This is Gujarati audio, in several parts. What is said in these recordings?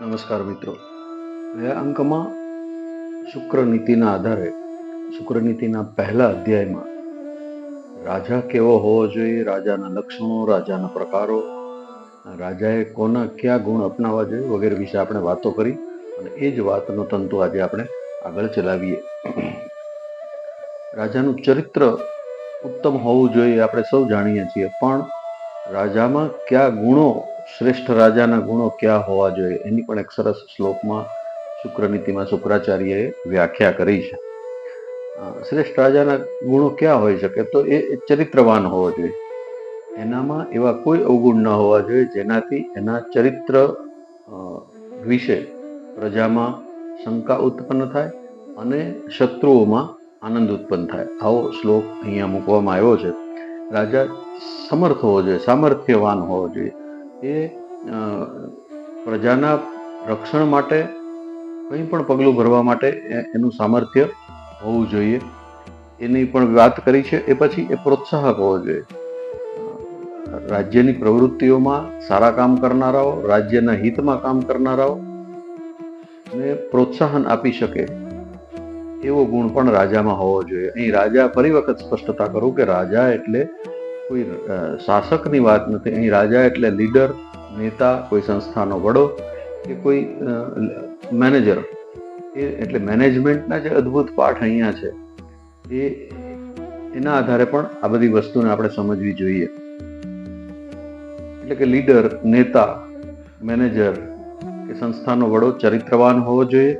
નમસ્કાર મિત્રો. ગયા અંકમાં શુક્ર નીતિના આધારે શુક્ર નીતિના પહેલા અધ્યાયમાં રાજા કેવો હોવો જોઈએ, રાજાના લક્ષણો, રાજાના પ્રકારો, રાજાએ કોના કયા ગુણ અપનાવવા જોઈએ વગેરે વિશે આપણે વાતો કરી અને એ જ વાતનો તંતુ આજે આપણે આગળ ચલાવીએ. રાજાનું ચરિત્ર ઉત્તમ હોવું જોઈએ, આપણે સૌ જાણીએ છીએ, પણ રાજામાં કયા ગુણો શ્રેષ્ઠ રાજાના ગુણો ક્યાં હોવા જોઈએ? એની પણ એક સરસ શ્લોકમાં શુક્રનીતિમાં શુક્રાચાર્યએ વ્યાખ્યા કરી છે. શ્રેષ્ઠ રાજાના ગુણો ક્યાં હોઈ શકે? તો એ ચરિત્રવાન હોવો જોઈએ. એનામાં એવા કોઈ અવગુણ ન હોવા જોઈએ જેનાથી એના ચરિત્ર વિશે પ્રજામાં શંકા ઉત્પન્ન થાય અને શત્રુઓમાં આનંદ ઉત્પન્ન થાય. આવો શ્લોક અહીંયા મૂકવામાં આવ્યો છે. રાજા સમર્થ હોવો જોઈએ, સામર્થ્યવાન હોવો જોઈએ. એ પ્રજાના રક્ષણ માટે કંઈ પણ પગલું ભરવા માટે એનું સામર્થ્ય હોવું જોઈએ. એની પણ વાત કરી છે, એ પછી એ પ્રોત્સાહક હોવો જોઈએ. રાજ્યની પ્રવૃત્તિઓમાં સારા કામ કરનારાઓ, રાજ્યના હિતમાં કામ કરનારાઓ ને પ્રોત્સાહન આપી શકે એવો ગુણ પણ રાજામાં હોવો જોઈએ. અહીં રાજા ફરી વખત સ્પષ્ટતા કરું કે રાજા એટલે કોઈ શાસકની વાત નથી. અહીં રાજા એટલે લીડર, નેતા, કોઈ સંસ્થાનો વડો કે કોઈ મેનેજર. એ એટલે મેનેજમેન્ટના જે અદ્ભુત પાઠ અહીંયા છે, એ એના આધારે પણ આ બધી વસ્તુને આપણે સમજવી જોઈએ. એટલે કે લીડર, નેતા, મેનેજર કે સંસ્થાનો વડો ચરિત્રવાન હોવો જોઈએ,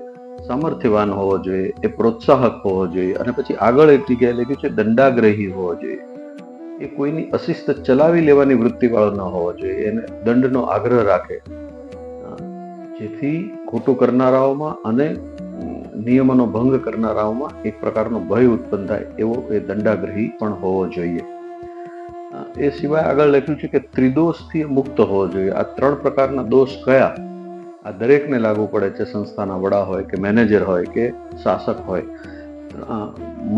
સામર્થ્યવાન હોવો જોઈએ, એ પ્રોત્સાહક હોવો જોઈએ અને પછી આગળ એક જગ્યાએ લખ્યું છે દંડાગ્રહી હોવો જોઈએ. એ કોઈની અશિસ્ત ચલાવી લેવાની વૃત્તિવાળો ન હોવો જોઈએ. એને દંડનો આગ્રહ રાખે. જેથી ખોટું કરનારાઓમાં અને નિયમોનો ભંગ કરનારાઓમાં એક પ્રકારનો ભય ઉત્પન્ન થાય એવો એ દંડાગ્રહી પણ હોવો જોઈએ. એ સિવાય આગળ લખ્યું છે કે ત્રિદોષથી મુક્ત હોવો જોઈએ. આ ત્રણ પ્રકારના દોષ કયા? આ દરેકને લાગુ પડે છે. સંસ્થાના વડા હોય કે મેનેજર હોય કે શાસક હોય.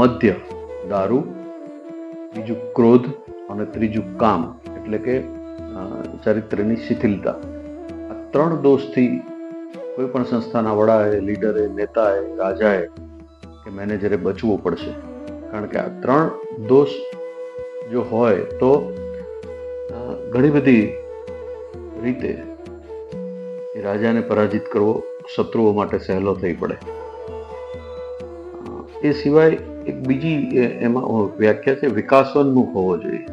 મધ્ય, દારૂ બીજું ક્રોધ અને ત્રીજું કામ, એટલે કે ચરિત્રની શિથિલતા. આ ત્રણ દોષથી કોઈ પણ સંસ્થાના વડાએ, લીડરે, નેતાએ, રાજાએ કે મેનેજરે બચવું પડશે. કારણ કે આ ત્રણ દોષ જો હોય તો ઘણી બધી રીતે એ રાજાને પરાજિત કરવો, શત્રુઓ માટે સહેલો થઈ પડે. એ સિવાય એક બીજી એમાં વ્યાખ્યા છે, વિકાસોન્મુખ હોવો જોઈએ.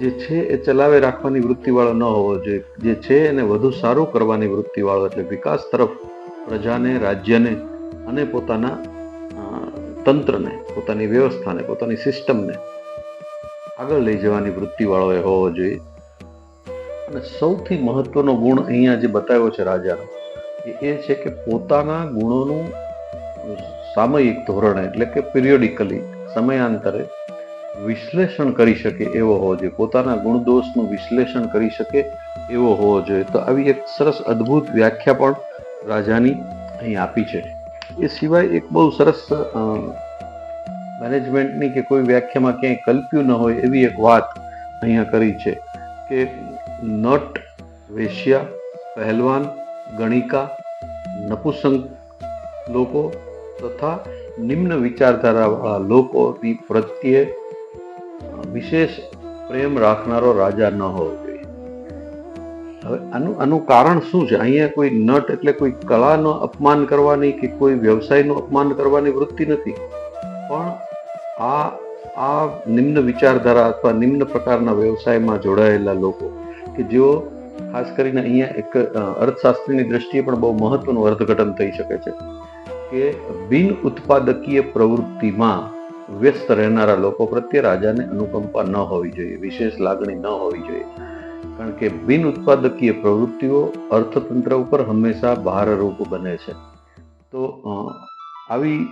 જે છે એ ચલાવે રાખવાની વૃત્તિવાળો ન હોવો જોઈએ. જે છે એને વધુ સારું કરવાની વૃત્તિવાળો એટલે વિકાસ તરફ, પ્રજાને, રાજ્યને અને પોતાના તંત્રને, પોતાની વ્યવસ્થાને, પોતાની સિસ્ટમને આગળ લઈ જવાની વૃત્તિવાળો એ હોવો જોઈએ. અને સૌથી મહત્વનો ગુણ અહીંયા જે બતાવ્યો છે રાજાનો એ છે કે પોતાના ગુણોનું સામયિક ધોરણે એટલે કે પિરિયોડિકલી સમયાંતરે વિશ્લેષણ કરી શકે એવો હોવો જોઈએ. પોતાના ગુણદોષનું વિશ્લેષણ કરી શકે એવો હોવો જોઈએ. તો આવી એક સરસ અદ્ભુત વ્યાખ્યા પણ રાજાની અહીં આપી છે. એ સિવાય એક બહુ સરસ મેનેજમેન્ટની કે કોઈ વ્યાખ્યામાં ક્યાંય કલ્પ્યું ન હોય એવી એક વાત અહીંયા કરી છે કે નટ, વેશ્યા, પહેલવાન, ગણિકા, નપુસંક લોકો તથા નિમ્ન વિચારધારાવાળા લોકોની પ્રત્યે વિશેષ પ્રેમ રાખનારો રાજા ન હોવો જોઈએ. હવે આનું આનું કારણ શું છે? અહીંયા કોઈ નટ એટલે કોઈ કળાનો અપમાન કરવાની કે કોઈ વ્યવસાયનું અપમાન કરવાની વૃત્તિ નથી. પણ આ આ નિમ્ન વિચારધારા અથવા નિમ્ન પ્રકારના વ્યવસાયમાં જોડાયેલા લોકો કે જેઓ ખાસ કરીને અહીંયા એક અર્થશાસ્ત્રીની દ્રષ્ટિએ પણ બહુ મહત્વનું અર્થઘટન થઈ શકે છે. કે બિન ઉત્પાદકીય પ્રવૃત્તિમાં વ્યસ્ત રહેનારા લોકો પ્રત્યે રાજાને અનુકંપા ન હોવી જોઈએ, વિશેષ લાગણી ન હોવી જોઈએ. કારણ કે બિન ઉત્પાદકીય પ્રવૃત્તિઓ અર્થતંત્ર ઉપર હંમેશા ભારરૂપ બને છે. તો આવી,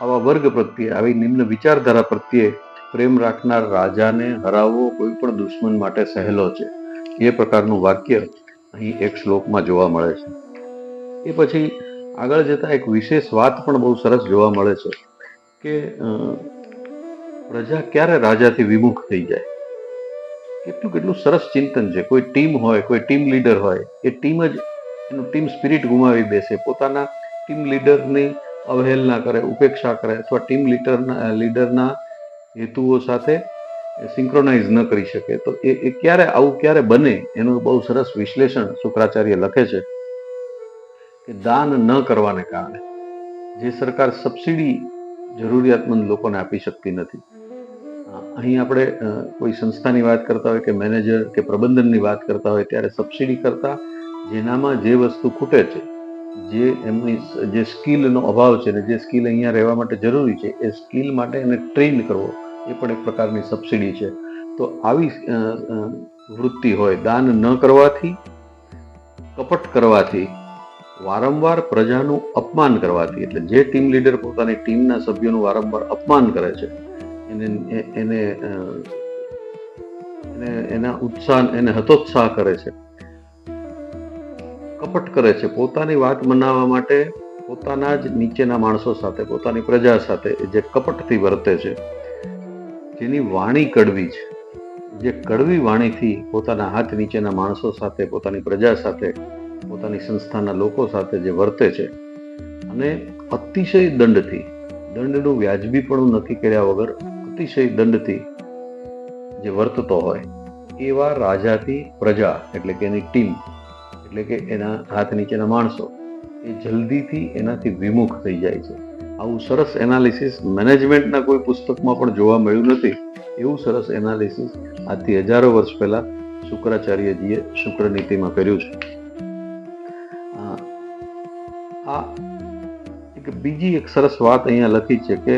આવા વર્ગ પ્રત્યે, આવી નિમ્ન વિચારધારા પ્રત્યે પ્રેમ રાખનાર રાજાને હરાવવો કોઈ પણ દુશ્મન માટે સહેલો છે. એ પ્રકારનું વાક્ય અહીં એક શ્લોકમાં જોવા મળે છે. એ પછી આગળ જતા એક વિશેષ વાત પણ બહુ સરસ જોવા મળે છે કે પ્રજા ક્યારે રાજાથી વિમુખ થઈ જાય? કેટલું કેટલું સરસ ચિંતન છે. કોઈ ટીમ હોય, કોઈ ટીમ લીડર હોય, એ ટીમ જ એનું ટીમ સ્પિરિટ ગુમાવી બેસે પોતાના ટીમ લીડરની અવહેલના કરે, ઉપેક્ષા કરે અથવા ટીમ લીડરના લીડરના હેતુઓ સાથે સિંક્રોનાઇઝ ન કરી શકે. તો એ ક્યારે, આવું ક્યારે બને એનું બહુ સરસ વિશ્લેષણ શુક્રાચાર્ય લખે છે. કે દાન ન કરવાને કારણે જે સરકાર સબસિડી જરૂરિયાતમંદ લોકોને આપી શકતી નથી. અહીં આપણે કોઈ સંસ્થાની વાત કરતા હોય કે મેનેજર કે પ્રબંધનની વાત કરતા હોય ત્યારે સબસિડી કરતા જેનામાં જે વસ્તુ ખૂટે છે, જે એમની જે સ્કિલનો અભાવ છે ને જે સ્કિલ અહીંયા રહેવા માટે જરૂરી છે, એ સ્કિલ માટે એને ટ્રેન કરવો, એ પણ એક પ્રકારની સબસિડી છે. તો આવી વૃત્તિ હોય, દાન ન કરવાથી, કપટ કરવાથી વારંવાર પ્રજાનું અપમાન કરવાથી, એટલે જે ટીમ લીડર પોતાની ટીમના સભ્યોનું વારંવાર અપમાન કરે છે, એને એને એને, એના ઉત્સાહ, એને હતોત્સાહ કરે છે, કપટ કરે છે, પોતાની વાત મનાવવા માટે પોતાના જ નીચેના માણસો સાથે, પોતાની પ્રજા સાથે જે કપટથી વર્તે છે, જેની વાણી કડવી છે, જે કડવી વાણીથી પોતાના હાથ નીચેના માણસો સાથે, પોતાની પ્રજા સાથે પોતાની સંસ્થાના લોકો સાથે જે વર્તે છે. અને અતિશય દંડથી, દંડનું વ્યાજબીપણું નક્કી કર્યા વગર અતિશય દંડથી જે વર્તતો હોય, એવા રાજાથી પ્રજા, એટલે કે એની ટીમ, એટલે કે એના હાથ નીચેના માણસો, એ જલ્દીથી એનાથી વિમુખ થઈ જાય છે. આવું સરસ એનાલિસિસ મેનેજમેન્ટના કોઈ પુસ્તકમાં પણ જોવા મળ્યું નથી. એવું સરસ એનાલિસિસ આજથી હજારો વર્ષ પહેલા શુક્રાચાર્યજીએ શુક્રનીતિમાં કર્યું છે. આ એક બીજી એક સરસ વાત અહીંયા લખી છે કે,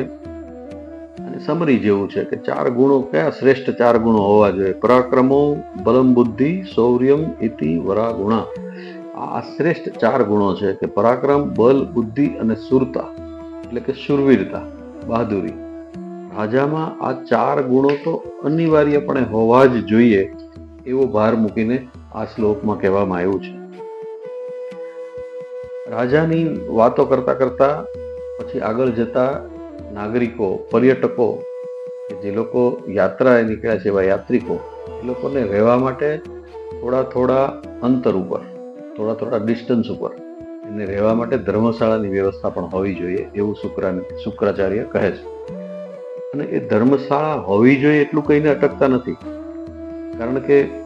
અને સમરી જેવું છે કે ચાર ગુણો કયા શ્રેષ્ઠ ચાર ગુણો હોવા જોઈએ? પરાક્રમો, બલમ બુદ્ધિ, શૌર્યમ ઇતિ વરા ગુણા આ શ્રેષ્ઠ ચાર ગુણો છે કે પરાક્રમ, બલ, બુદ્ધિ અને સુરતા, એટલે કે શુરવીરતા, બહાદુરી. રાજામાં આ ચાર ગુણો તો અનિવાર્યપણે હોવા જ જોઈએ એવો ભાર મૂકીને આ શ્લોકમાં કહેવામાં આવ્યું છે. રાજાની વાતો કરતાં કરતાં પછી આગળ જતા નાગરિકો, પર્યટકો, કે જે લોકો યાત્રાએ નીકળ્યા છે એવા યાત્રિકો, એ લોકોને રહેવા માટે થોડા થોડા અંતર ઉપર, થોડા થોડા ડિસ્ટન્સ ઉપર, એને રહેવા માટે ધર્મશાળાની વ્યવસ્થા પણ હોવી જોઈએ એવું શુક્રા શુક્રાચાર્ય કહે છે. અને એ ધર્મશાળા હોવી જોઈએ એટલું કહીને અટકતા નથી. કારણ કે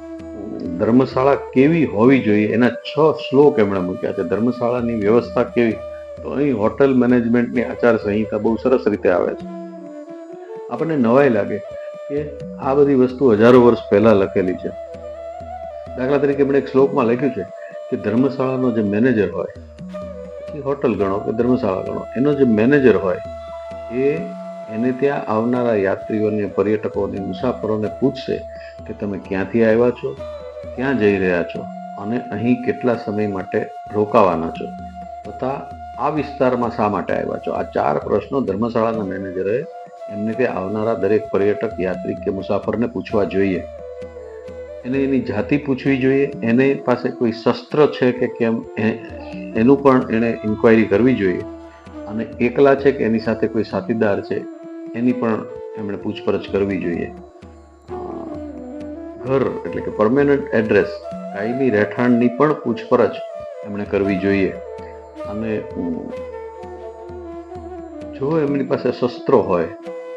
ધર્મશાળા કેવી હોવી જોઈએ? એના છ શ્લોક એમણે મૂક્યા છે. ધર્મશાળાની વ્યવસ્થા કેવી? તો અહીં હોટેલ મેનેજમેન્ટની આચારસંહિતા બહુ સરસ રીતે આવે છે. આપણને નવાઈ લાગે કે આ બધી વસ્તુ હજારો વર્ષ પહેલા લખેલી છે. દાખલા તરીકે એમણે એક શ્લોકમાં લખ્યું છે કે ધર્મશાળાનો જે મેનેજર હોય, એ હોટલ ગણો કે ધર્મશાળા ગણો, એનો જે મેનેજર હોય, એ એને ત્યાં આવનારા યાત્રીઓને, પર્યટકોને, મુસાફરોને પૂછશે કે તમે ક્યાંથી આવ્યા છો? ક્યાં જઈ રહ્યા છો? અને અહીં કેટલા સમય માટે રોકાવાના છો? તથા આ વિસ્તારમાં શા માટે આવ્યા છો? આ ચાર પ્રશ્નો ધર્મશાળાના મેનેજરે એમને કે આવનારા દરેક પર્યટક યાત્રિક કે મુસાફરને પૂછવા જોઈએ. એને એની જાતિ પૂછવી જોઈએ. એને પાસે કોઈ શસ્ત્ર છે કે કેમ? એનું પણ એણે ઇન્ક્વાયરી કરવી જોઈએ. અને એકલા છે કે એની સાથે કોઈ સાથીદાર છે? એની પણ એમણે પૂછપરછ કરવી જોઈએ. ઘર, એટલે કે પરમેનન્ટ એડ્રેસ કાયમી રહેઠાણની પણ પૂછપરછ એમણે કરવી જોઈએ. અને જો એમની પાસે શસ્ત્રો હોય,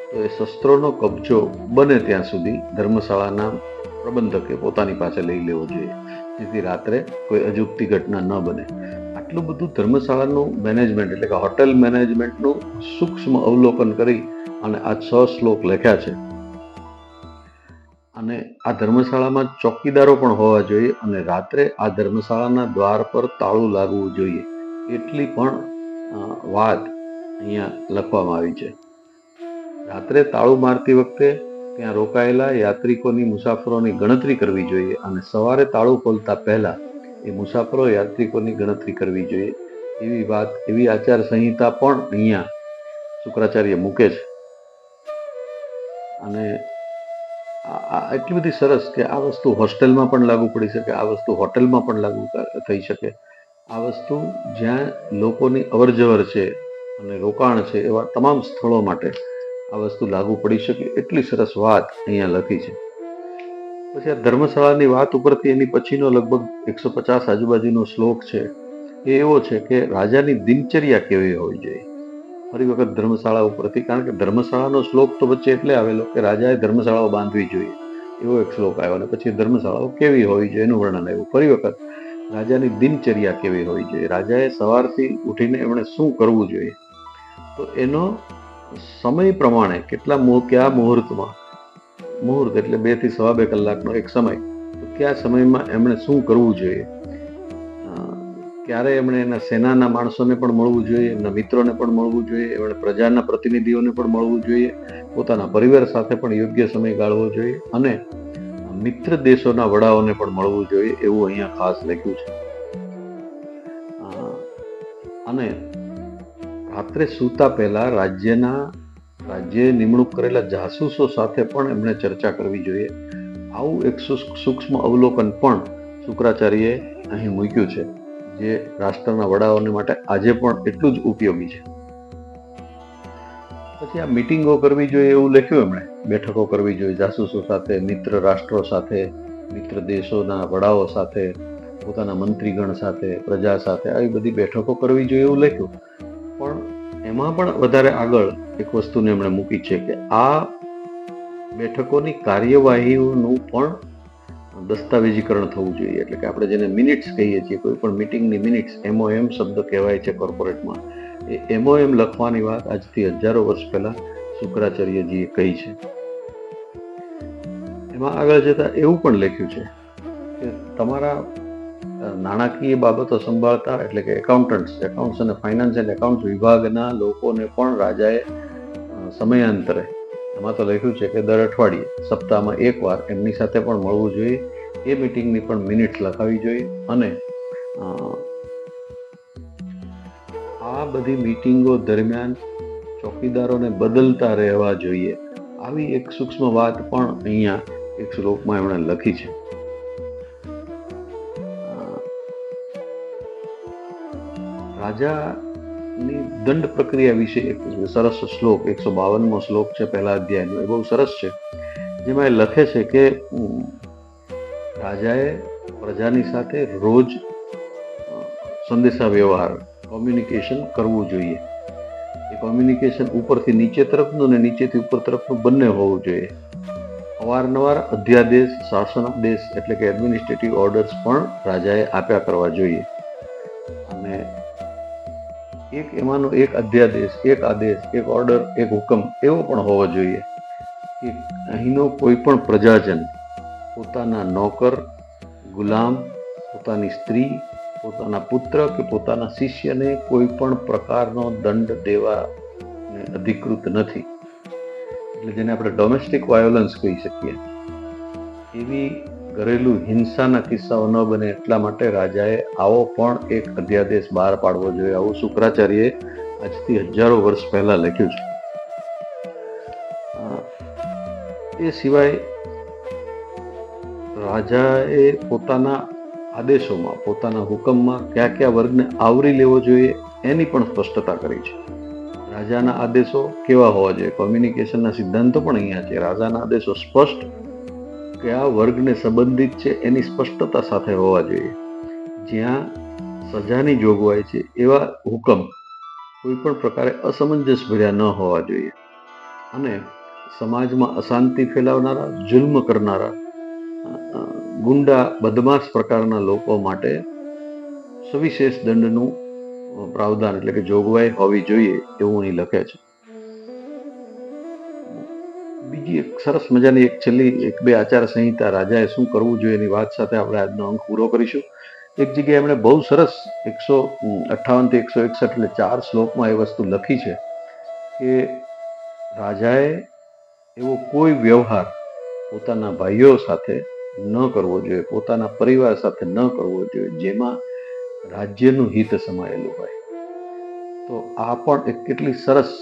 તો એ શસ્ત્રોનો કબજો બને ત્યાં સુધી ધર્મશાળાના પ્રબંધકે પોતાની પાસે લઈ લેવો જોઈએ. જેથી રાત્રે કોઈ અજુગતી ઘટના ન બને. આટલું બધું ધર્મશાળાનું મેનેજમેન્ટ એટલે કે હોટેલ મેનેજમેન્ટનું સૂક્ષ્મ અવલોકન કરી અને આ છ શ્લોક લખ્યા છે. અને આ ધર્મશાળામાં ચોકીદારો પણ હોવા જોઈએ અને રાત્રે આ ધર્મશાળાના દ્વાર પર તાળું લાગવું જોઈએ એટલી પણ વાત અહીંયા લખવામાં આવી છે. રાત્રે તાળું મારતી વખતે ત્યાં રોકાયેલા યાત્રિકોની મુસાફરોની ગણતરી કરવી જોઈએ અને સવારે તાળું ખોલતા પહેલા એ મુસાફરો યાત્રિકોની ગણતરી કરવી જોઈએ. એવી વાત, એવી આચાર સંહિતા પણ અહીંયા શુક્રાચાર્ય મૂકે છે. અને એટલી બધી સરસ કે આ વસ્તુ હોસ્ટેલમાં પણ લાગુ પડી શકે, આ વસ્તુ હોટેલમાં પણ લાગુ થઈ શકે. આ વસ્તુ જ્યાં લોકોની અવરજવર છે અને રોકાણ છે એવા તમામ સ્થળો માટે આ વસ્તુ લાગુ પડી શકે એટલી સરસ વાત અહીંયા લખી છે. પછી આ ધર્મશાળાની વાત ઉપરથી એની પછીનો લગભગ એકસો પચાસ આજુબાજુનો શ્લોક છે. એ એવો છે કે રાજાની દિનચર્યા કેવી હોવી જોઈએ ફરી વખત ધર્મશાળા ઉપરથી, કારણ કે ધર્મશાળાનો શ્લોક તો વચ્ચે એટલે આવેલો કે રાજાએ ધર્મશાળાઓ બાંધવી જોઈએ. એવો એક શ્લોક આવ્યો અને પછી ધર્મશાળાઓ કેવી હોવી જોઈએ એનું વર્ણન આવ્યું. ફરી વખત, રાજાની દિનચર્યા કેવી હોવી જોઈએ? રાજાએ સવારથી ઉઠીને એમણે શું કરવું જોઈએ? તો એનો સમય પ્રમાણે કેટલા મુહ- કયા મુહૂર્તમાં, મુહૂર્ત એટલે બેથી સવા બે કલાકનો એક સમય, તો કયા સમયમાં એમણે શું કરવું જોઈએ? ક્યારે એમણે એના સેનાના માણસોને પણ મળવું જોઈએ, એમના મિત્રોને પણ મળવું જોઈએ, એમણે પ્રજાના પ્રતિનિધિઓને પણ મળવું જોઈએ, પોતાના પરિવાર સાથે પણ યોગ્ય સમય ગાળવો જોઈએ અને મિત્ર દેશોના વડાઓને પણ મળવું જોઈએ એવું અહીંયા ખાસ લખ્યું છે. અને રાત્રે સૂતા પહેલા રાજ્યના, રાજ્યએ નિમણૂક કરેલા જાસૂસો સાથે પણ એમણે ચર્ચા કરવી જોઈએ. આવું એક સૂક્ષ્મ અવલોકન પણ શુક્રાચાર્યએ અહીં મૂક્યું છે. જે રાષ્ટ્રના વડાઓને માટે આજે પણ એટલું જ ઉપયોગી છે. પછી આ મિટિંગો કરવી જોઈએ એવું લખ્યું એમણે. બેઠકો કરવી જોઈએ જાસૂસો સાથે, મિત્ર રાષ્ટ્રો સાથે, મિત્ર દેશોના વડાઓ સાથે, પોતાના મંત્રીગણ સાથે, પ્રજા સાથે આવી બધી બેઠકો કરવી જોઈએ એવું લખ્યું. પણ એમાં પણ વધારે આગળ એક વસ્તુને એમણે મૂકી છે કે આ બેઠકોની કાર્યવાહીઓનું પણ દસ્તાવેજીકરણ થવું જોઈએ. એટલે કે આપણે જેને મિનિટ્સ કહીએ છીએ, કોઈ પણ મિટિંગની મિનિટ્સ એમઓએમ શબ્દ કહેવાય છે કોર્પોરેટમાં. એ એમઓએમ લખવાની વાત આજથી હજારો વર્ષ પહેલાં શુક્રાચાર્યજીએ કહી છે. એમાં આગળ જતા એવું પણ લખ્યું છે કે તમારા નાણાકીય બાબતો સંભાળતા, એટલે કે એકાઉન્ટન્ટ્સ એકાઉન્ટ્સ અને ફાઇનાન્સ એન્ડ એકાઉન્ટ્સ વિભાગના લોકોને પણ રાજાએ સમયાંતરે, એમાં તો લખ્યું છે કે દર અઠવાડિયે, સપ્તાહમાં એકવાર એમની સાથે પણ મળવું જોઈએ. એ મિટિંગની પણ મિનિટ લખાવી જોઈએ અને આ બધી મિટિંગો દરમિયાન ચોકીદારોને બદલતા રહેવા જોઈએ. આવી એક સૂક્ષ્મ વાત પણ અહીંયા એક શ્લોકમાં એમણે લખી છે. રાજાની દંડ પ્રક્રિયા વિશે એક સરસ શ્લોક, એકસો બાવનમો શ્લોક છે, પહેલા અધ્યાયનો. એ બહુ સરસ છે. જેમાં એ લખે છે કે રાજાએ પ્રજાની સાથે રોજ સંદેશા વ્યવહાર કોમ્યુનિકેશન કરવું જોઈએ. એ કોમ્યુનિકેશન ઉપરથી નીચે તરફનું અને નીચેથી ઉપર તરફનું બંને હોવું જોઈએ. અવારનવાર અધ્યાદેશ, શાસનાદેશ એટલે કે એડમિનિસ્ટ્રેટિવ ઓર્ડર્સ પણ રાજાએ આપ્યા કરવા જોઈએ. અને એક એમાંનો એક અધ્યાદેશ, એક આદેશ, એક ઓર્ડર એક હુકમ એવો પણ હોવો જોઈએ કે અહીંનો કોઈ પણ પ્રજાજન પોતાના નોકર, ગુલામ, પોતાની સ્ત્રી, પોતાના પુત્ર કે પોતાના શિષ્યને કોઈ પણ પ્રકારનો દંડ દેવા અધિકૃત નથી. એટલે જેને આપણે ડોમેસ્ટિક વાયોલન્સ કહી શકીએ. એવી ઘરેલું હિંસાના કિસ્સાઓ ન બને એટલા માટે રાજાએ આવો પણ એક અધ્યાદેશ બહાર પાડવો જોઈએ. આવું શુક્રાચાર્યએ આજથી હજારો વર્ષ પહેલાં લખ્યું છે. એ સિવાય રાજાએ પોતાના આદેશોમાં, પોતાના હુકમમાં કયા કયા વર્ગને આવરી લેવો જોઈએ એની પણ સ્પષ્ટતા કરી છે. રાજાના આદેશો કેવા હોવા જોઈએ? કોમ્યુનિકેશનના સિદ્ધાંતો પણ અહીંયા છે. રાજાના આદેશો સ્પષ્ટ કયા વર્ગને સંબંધિત છે એની સ્પષ્ટતા સાથે હોવા જોઈએ. જ્યાં સજાની જોગવાઈ છે એવા હુકમ કોઈ પણ પ્રકારે અસમંજસ ભર્યા ન હોવા જોઈએ. અને સમાજમાં અશાંતિ ફેલાવનારા, જુલ્મ કરનારા ગુંડા બદમાશ પ્રકારના લોકો માટે સવિશેષ દંડનું પ્રાવધાન એટલે કે જોગવાઈ હોવી જોઈએ એવું અહીં લખે છે. બીજી એક સરસ મજાની એક છેલ્લી એક બે આચાર સંહિતા રાજાએ શું કરવું જોઈએ એની વાત સાથે આપણે આજનો અંક પૂરો કરીશું. એક જગ્યાએ એમણે બહુ સરસ એકસો અઠ્ઠાવનથી એકસો એકસઠ એટલે ચાર શ્લોકમાં એ વસ્તુ લખી છે કે રાજાએ એવો કોઈ વ્યવહાર પોતાના ભાઈઓ સાથે ન કરવો જોઈએ, પોતાના પરિવાર સાથે ન કરવો જોઈએ, જેમાં રાજ્યનું હિત સમાયેલું હોય. તો આ પણ એક કેટલી સરસ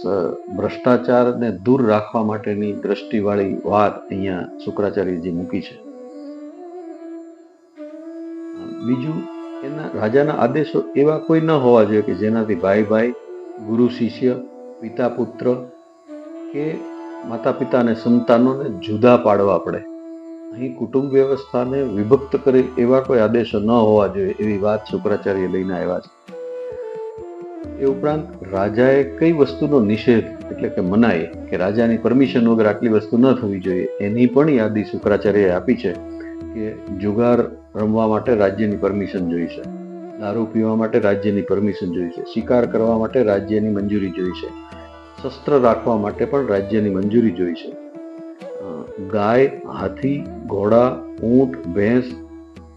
ભ્રષ્ટાચારને દૂર રાખવા માટેની દ્રષ્ટિવાળી વાત અહીંયા શુક્રાચાર્યજી મૂકી છે. બીજું, એના રાજાના આદેશો એવા કોઈ ન હોવા જોઈએ કે જેનાથી ભાઈ ભાઈ, ગુરુ શિષ્ય, પિતા પુત્ર કે માતા પિતા અને સંતાનોને જુદા પાડવા પડે. અહીં કુટુંબ વ્યવસ્થાને વિભક્ત કરે એવા કોઈ આદેશો ન હોવા જોઈએ એવી વાત શુક્રાચાર્ય લઈને આવ્યા છે. એ ઉપરાંત રાજાએ કઈ વસ્તુનો નિષેધ એટલે કે મનાય કે રાજાની પરમિશન વગર આટલી વસ્તુ ન થવી જોઈએ એની પણ યાદી શુક્રાચાર્યએ આપી છે કે જુગાર રમવા માટે રાજ્યની પરમિશન જોઈશે દારૂ પીવા માટે રાજ્યની પરમિશન જોઈશે શિકાર કરવા માટે રાજ્યની મંજૂરી જોઈશે શસ્ત્ર રાખવા માટે પણ રાજ્યની મંજૂરી જોઈશે. અ, ગાય, હાથી, ઘોડા, ઊંટ, ભેંસ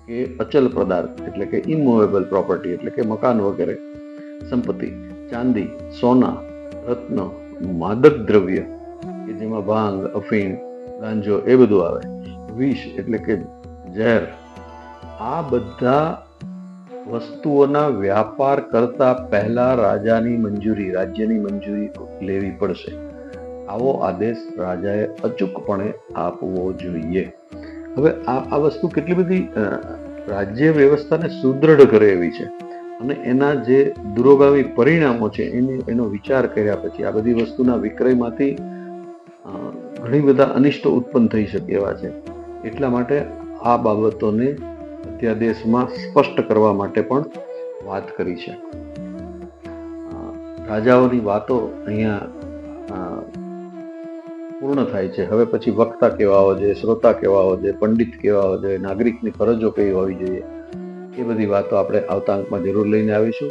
કે અચલ પદાર્થ એટલે કે ઇમુવેબલ પ્રોપર્ટી એટલે કે મકાન વગેરે. સંપત્તિ, ચાંદી, સોના, રત્ન, માદક દ્રવ્ય કે જેમાં ભાંગ, અફીણ, ગાંજો એ બધું આવે. વિષ એટલે કે ઝેર. આ બધા વસ્તુઓના વ્યાપાર કરતા પહેલા રાજાની મંજૂરી, રાજ્યની મંજૂરી લેવી પડશે. આવો આદેશ રાજાએ અચૂકપણે આપવો જોઈએ. હવે આ આ વસ્તુ કેટલી બધી રાજ્ય વ્યવસ્થાને સુદૃઢ કરે એવી છે. અને એના જે દુરોગામી પરિણામો છે, એની, એનો વિચાર કર્યા પછી આ બધી વસ્તુના વિક્રયમાંથી ઘણી બધા અનિષ્ટો ઉત્પન્ન થઈ શકે એવા છે. એટલા માટે આ બાબતોને અધ્યાદેશમાં સ્પષ્ટ કરવા માટે પણ વાત કરી છે. રાજાઓની વાતો અહીંયા પૂર્ણ થાય છે. હવે પછી વક્તા કેવા હોવા શ્રોતા કેવા હોવા પંડિત કેવા હોવા નાગરિકની ફરજો કઈ હોવી જોઈએ? એ બધી વાતો આપણે આવતા અંકમાં જરૂર લઈને આવીશું.